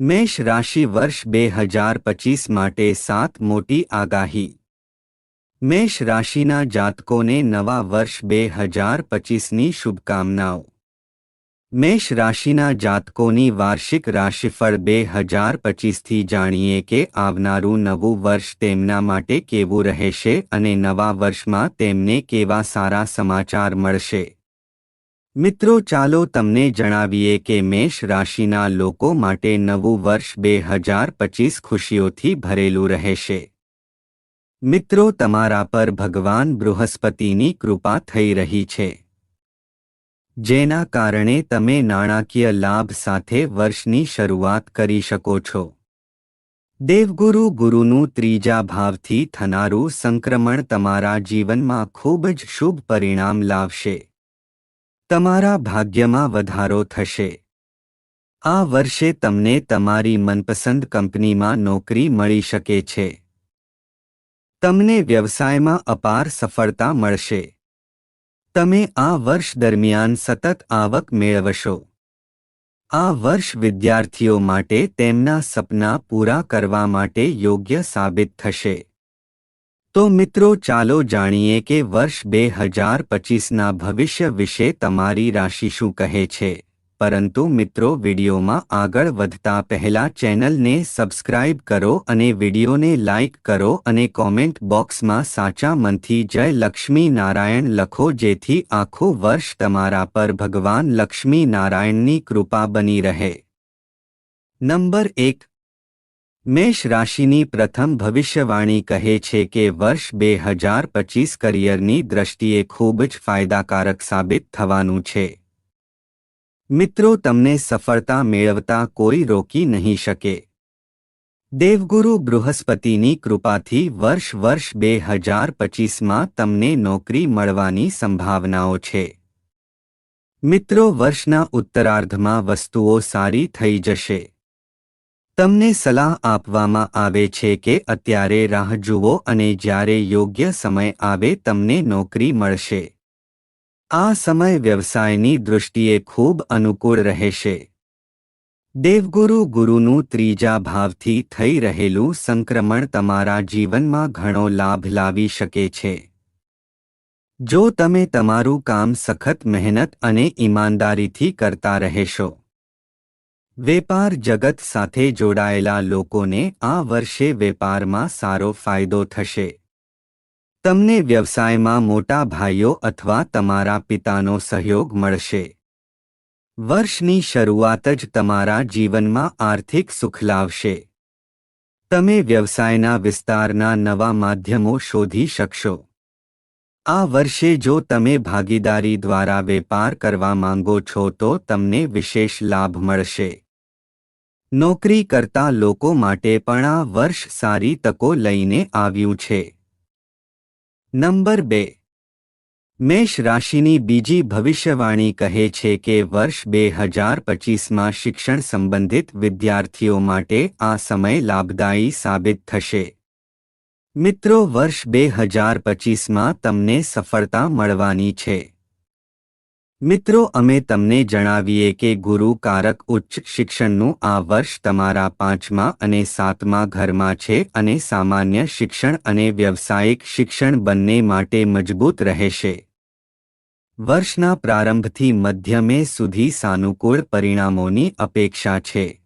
મેષ રાશિ વર્ષ બે હજાર પચીસ માટે સાત મોટી આગાહી. મેષ રાશિના જાતકોને નવા વર્ષ બે હજાર પચીસની શુભકામનાઓ. મેષ રાશિના જાતકોની વાર્ષિક રાશિફળ બે હજાર પચીસથી જાણીએ કે આવનારું નવું વર્ષ તેમના માટે કેવું રહેશે અને નવા વર્ષમાં તેમને કેવા સારા સમાચાર મળશે. મિત્રો, ચાલો તમને જણાવીએ કે મેષ રાશિના લોકો માટે નવું વર્ષ બે હજાર પચીસ ખુશીઓથી ભરેલું રહેશે. મિત્રો, તમારા પર ભગવાન બૃહસ્પતિની કૃપા થઈ રહી છે. જેના કારણે તમે નાણાકીય લાભ સાથે વર્ષની શરૂઆત કરી શકો છો. દેવગુરુ ગુરુનું ત્રીજા ભાવથી થનારું સંક્રમણ તમારા જીવનમાં ખૂબ જ શુભ પરિણામ લાવશે. તમારા ભાગ્યમાં વધારો થશે. આ વર્ષે તમને તમારી મનપસંદ કંપનીમાં નોકરી મળી શકે છે. તમને વ્યવસાયમાં અપાર સફળતા મળશે. તમે આ વર્ષ દરમિયાન સતત આવક મેળવશો. આ વર્ષ વિદ્યાર્થીઓ માટે તેમના સપના પૂરા કરવા માટે યોગ્ય સાબિત થશે. તો મિત્રો ચાલો જાણીએ કે વર્ષ બે હજાર પચીસના ભવિષ્ય વિશે તમારી રાશિ શું કહે છે. પરંતુ મિત્રો વિડીયોમાં આગળ વધતા પહેલા ચેનલને સબસ્ક્રાઇબ કરો અને વિડીયોને લાઇક કરો અને કોમેન્ટ બોક્સમાં સાચા મનથી જય લક્ષ્મી નારાયણ લખો જેથી આખું વર્ષ તમારા પર ભગવાન લક્ષ્મી નારાયણની કૃપા બની રહે. નંબર એક મેષ રાશિની પ્રથમ ભવિષ્યવાણી કહે છે કે વર્ષ બે હજાર પચીસ કરિયરની દ્રષ્ટિએ ખૂબ જ ફાયદાકારક સાબિત થવાનું છે. મિત્રો, તમને સફળતા મેળવતા કોઈ રોકી નહીં શકે. દેવગુરુ બૃહસ્પતિની કૃપાથી વર્ષ વર્ષ બે હજાર પચીસમાં તમને નોકરી મળવાની સંભાવનાઓ છે. મિત્રો, વર્ષના ઉત્તરાર્ધમાં વસ્તુઓ સારી થઈ જશે. તમને સલાહ આપવામાં આવે છે કે અત્યારે રાહ જુઓ અને જ્યારે યોગ્ય સમય આવે તમને નોકરી મળશે. આ સમય વ્યવસાયની દૃષ્ટિએ ખૂબ અનુકૂળ રહેશે. દેવગુરુ ગુરુનું ત્રીજા ભાવથી થઈ રહેલું સંક્રમણ તમારા જીવનમાં ઘણો લાભ લાવી શકે છે. જો તમે તમારું કામ સખત મહેનત અને ઈમાનદારીથી કરતા રહેશો વેપાર જગત સાથે જોડાયેલા લોકોને આ વર્ષે વેપારમાં સારો ફાયદો થશે. તમને વ્યવસાયમાં મોટા ભાઈઓ અથવા તમારા પિતાનો સહયોગ મળશે. વર્ષની શરૂઆત જ તમારા જીવનમાં આર્થિક સુખ લાવશે. તમે વ્યવસાયના વિસ્તારના નવા માધ્યમો શોધી શકશો. આ વર્ષે જો તમે ભાગીદારી દ્વારા વેપાર કરવા માંગો છો તો તમને વિશેષ લાભ મળશે. નોકરી કરતા લોકો માટે પણ આ વર્ષ સારી તકો લઈને આવ્યું છે. નંબર બે. મેષ રાશિની બીજી ભવિષ્યવાણી કહે છે કે વર્ષ બે હજાર પચીસમાં શિક્ષણ સંબંધિત વિદ્યાર્થીઓ માટે આ સમય લાભદાયી સાબિત થશે. મિત્રો, વર્ષ બે હજાર પચીસમાં તમને સફળતા મળવાની છે. મિત્રો, અમે તમને જણાવીએ કે ગુરુ કારક ઉચ્ચ શિક્ષણનું આ વર્ષ તમારા પાંચમા અને સાતમા ઘરમાં છે અને સામાન્ય શિક્ષણ અને વ્યવસાયિક શિક્ષણ બંને માટે મજબૂત રહેશે. વર્ષના પ્રારંભથી મધ્યમે સુધી સાનુકૂળ પરિણામોની અપેક્ષા છે.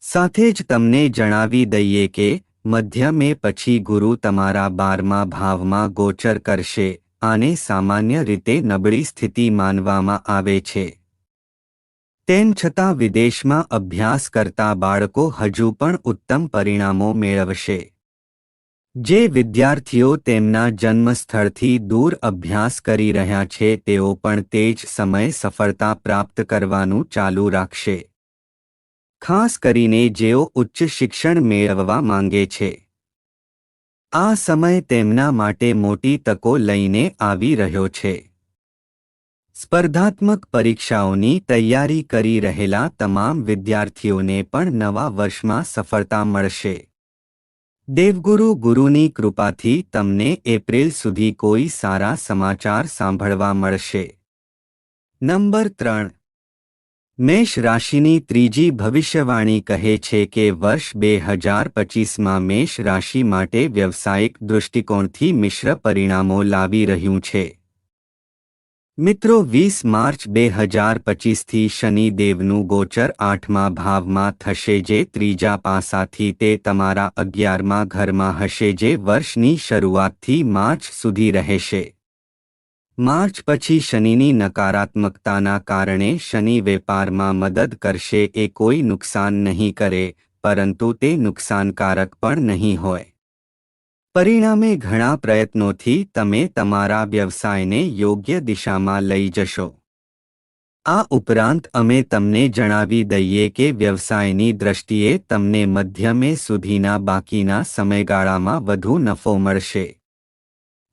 સાથે જ તમને જણાવી દઈએ કે મધ્યમે પછી ગુરુ તમારા બારમા ભાવમાં ગોચર કરશે. આને સામાન્ય રીતે નબળી સ્થિતિ માનવામાં આવે છે. તેમ છતાં વિદેશમાં અભ્યાસ કરતા બાળકો હજુ પણ ઉત્તમ પરિણામો મેળવશે. જે વિદ્યાર્થીઓ તેમના જન્મસ્થળથી દૂર અભ્યાસ કરી રહ્યા છે તેઓ પણ તે જ સમયે સફળતા પ્રાપ્ત કરવાનું ચાલુ રાખશે. ખાસ કરીને જેઓ ઉચ્ચ શિક્ષણ મેળવવા માંગે છે. આ સમય તેમના માટે મોટી તકો લઈને આવી રહ્યો છે. સ્પર્ધાત્મક પરીક્ષાઓની તૈયારી કરી રહેલા તમામ વિદ્યાર્થીઓને પણ નવા વર્ષમાં સફળતા મળશે. દેવગુરુ ગુરુની કૃપાથી તમને એપ્રિલ સુધી કોઈ સારા સમાચાર સાંભળવા મળશે. નંબર ત્રણ. મેષ રાશિની ત્રીજી ભવિષ્યવાણી કહે છે કે વર્ષ બે હજાર પચીસમાં મેષ રાશિ માટે વ્યવસાયિક દૃષ્ટિકોણથી મિશ્ર પરિણામો લાવી રહ્યું છે. મિત્રો, વીસ માર્ચ બે હજાર પચીસથી શનિદેવનું ગોચર આઠમા ભાવમાં થશે જે ત્રીજા પાસાથી તે તમારા અગિયારમા ઘરમાં હશે જે વર્ષની શરૂઆતથી માર્ચ સુધી રહેશે. માર્ચ પછી શનિની નકારાત્મકતાના કારણે શનિ વેપારમાં મદદ કરશે એ કોઈ નુકસાન નહીં કરે, પરંતુ તે નુકસાનકારક પણ નહીં હોય. પરિણામે ઘણા પ્રયત્નોથી તમે તમારા વ્યવસાયને યોગ્ય દિશામાં લઈ જશો. આ ઉપરાંત અમે તમને જણાવી દઈએ કે વ્યવસાયની દ્રષ્ટિએ તમને મધ્યમે સુધીના બાકીના સમયગાળામાં વધુ નફો મળશે.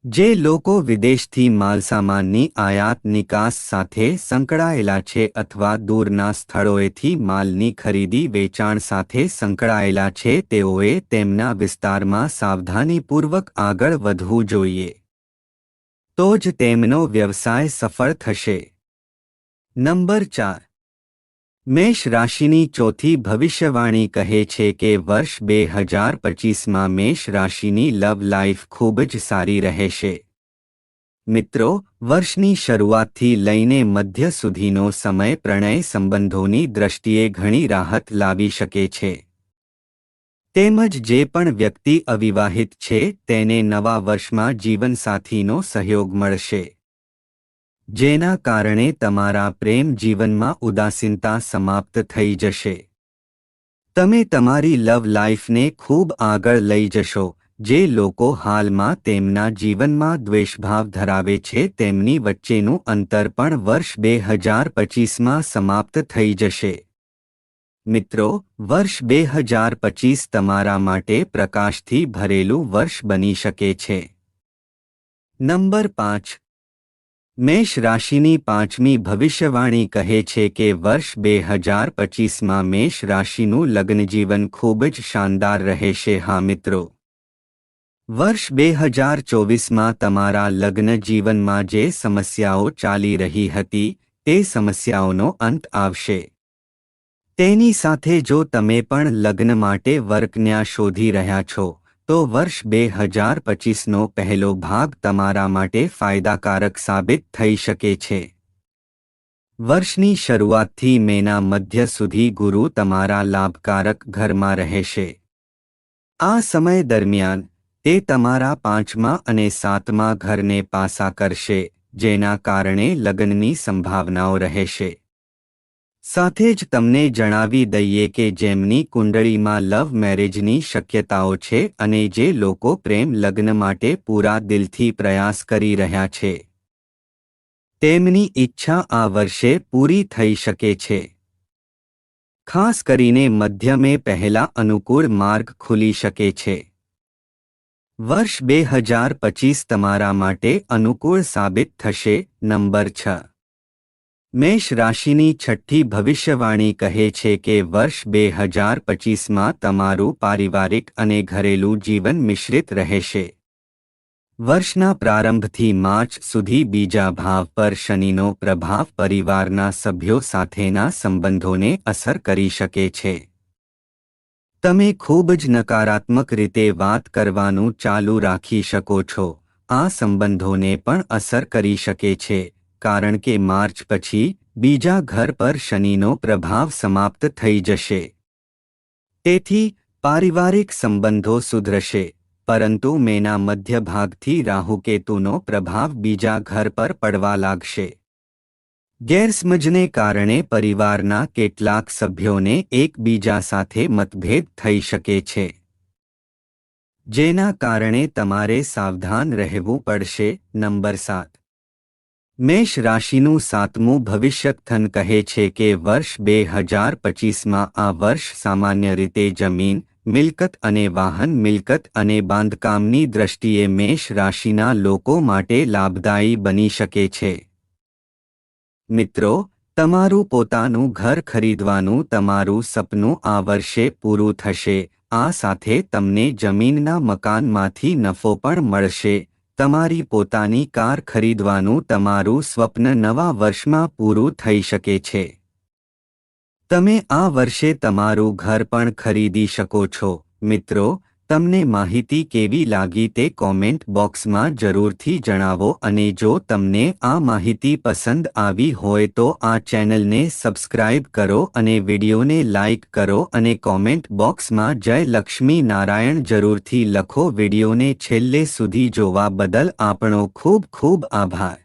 જે લોકો વિદેશથી માલસામાનની આયાત નિકાસ સાથે સંકળાયેલા છે અથવા દૂરના સ્થળોએથી માલની ખરીદી વેચાણ સાથે સંકળાયેલા છે, તેઓએ તેમના વિસ્તારમાં સાવધાનીપૂર્વક આગળ વધવું જોઈએ. તો જ તેમનો વ્યવસાય સફળ થશે. નંબર ચાર. મેષ રાશિની ચોથી ભવિષ્યવાણી કહે છે કે વર્ષ બે હજાર પચીસમાં મેષ રાશિની લવ લાઈફ ખૂબ જ સારી રહેશે. મિત્રો, વર્ષની શરૂઆતથી લઈને મધ્ય સુધીનો સમય પ્રણય સંબંધોની દ્રષ્ટિએ ઘણી રાહત લાવી શકે છે. તેમજ જે પણ વ્યક્તિ અવિવાહિત છે, તેને નવા વર્ષમાં જીવનસાથીનો સહયોગ મળશે. જેના કારણે તમારા પ્રેમ જીવનમાં ઉદાસીનતા સમાપ્ત થઈ જશે. તમે તમારી લવ લાઈફને ખૂબ આગળ લઈ જશો, જે લોકો હાલમાં તેમના જીવનમાં દ્વેષભાવ ધરાવે છે તેમની વચ્ચેનું અંતર પણ વર્ષ બે હજાર પચીસમાં સમાપ્ત થઈ જશે. મિત્રો, વર્ષ બે હજાર પચીસ તમારા માટે પ્રકાશથી ભરેલું વર્ષ બની શકે છે. નંબર પાંચ મેષ રાશિની પાંચમી ભવિષ્યવાણી કહે છે કે વર્ષ બે હજાર પચીસમાં મેષ રાશિનું લગ્નજીવન ખૂબ જ શાનદાર રહેશે, હા મિત્રો. વર્ષ બે હજાર ચોવીસમાં તમારા લગ્ન જીવનમાં જે સમસ્યાઓ ચાલી રહી હતી, તે સમસ્યાઓનો અંત આવશે. તેની સાથે જો તમે પણ લગ્ન માટે વર્કન્યા શોધી રહ્યા છો તો વર્ષ બે હજાર પચીસનો પહેલો ભાગ તમારા માટે ફાયદાકારક સાબિત થઈ શકે છે. વર્ષની શરૂઆતથી મેના મધ્ય સુધી ગુરુ તમારા લાભકારક ઘરમાં રહેશે. આ સમય દરમિયાન તે તમારા પાંચમા અને સાતમા ઘરને પાસા કરશે, જેના કારણે લગ્નની સંભાવનાઓ રહેશે. સાથે જ તમને જણાવી દઈએ કે જેમની કુંડળીમાં લવ મેરેજની શક્યતાઓ છે અને જે લોકો પ્રેમ લગ્ન માટે પૂરા દિલથી પ્રયાસ કરી રહ્યા છે. તેમની ઈચ્છા આ વર્ષે પૂરી થઈ શકે છે. ખાસ કરીને મધ્યમે પહેલા અનુકૂળ માર્ગ ખુલી શકે છે. વર્ષ બે હજાર પચીસ તમારા માટે અનુકૂળ સાબિત થશે, નંબર છ. મેષ રાશિની છઠ્ઠી ભવિષ્યવાણી કહે છે કે વર્ષ બે હજાર પચીસમાં તમારું પારિવારિક અને ઘરેલું જીવન મિશ્રિત રહેશે. વર્ષના પ્રારંભથી માર્ચ સુધી બીજા ભાવ પર શનિનો પ્રભાવ પરિવારના સભ્યો સાથેના સંબંધોને અસર કરી શકે છે. તમે ખૂબ જ નકારાત્મક રીતે વાત કરવાનું ચાલુ રાખી શકો છો. આ સંબંધોને પણ અસર કરી શકે છે. કારણ કે માર્ચ પછી બીજા ઘર પર શનિનો પ્રભાવ સમાપ્ત થઈ જશે. તેથી, પારિવારિક સંબંધો સુધરશે, પરંતુ મેના મધ્ય ભાગથી રાહુકેતુનો પ્રભાવ બીજા ઘર પર પડવા લાગશે. ગેરસમજને કારણે પરિવારના કેટલાક સભ્યોને એકબીજા સાથે મતભેદ થઈ શકે છે. જેના કારણે તમારે સાવધાન રહેવું પડશે, નંબર સાત. મેષ રાશિનું સાતમું ભવિષ્યકથન કહે છે કે વર્ષ બે હજાર પચીસમાં આ વર્ષ સામાન્ય રીતે જમીન, મિલકત અને વાહન મિલકત અને બાંધકામની દ્રષ્ટિએ મેષ રાશિના લોકો માટે લાભદાયી બની શકે છે. મિત્રો, તમારું પોતાનું ઘર ખરીદવાનું તમારું સપનું આ વર્ષે પૂરું થશે, આ સાથે તમને જમીનના મકાનમાંથી નફો પણ મળશે. તમારી પોતાની કાર ખરીદવાનું તમારું સ્વપ્ન નવા વર્ષમાં પૂરું થઈ શકે છે. તમે આ વર્ષે તમારું ઘર પણ ખરીદી શકો છો. મિત્રો તમને માહિતી કેવી લાગી તે કોમેન્ટ બોક્સમાં જરૂરથી જણાવો અને જો તમને આ માહિતી પસંદ આવી હોય તો આ ચેનલને સબસ્ક્રાઇબ કરો અને વિડીયોને લાઇક કરો અને કોમેન્ટ બોક્સમાં જય લક્ષ્મી નારાયણ જરૂરથી લખો વિડીયોને છેલ્લે સુધી જોવા બદલ આપણો ખૂબ ખૂબ આભાર.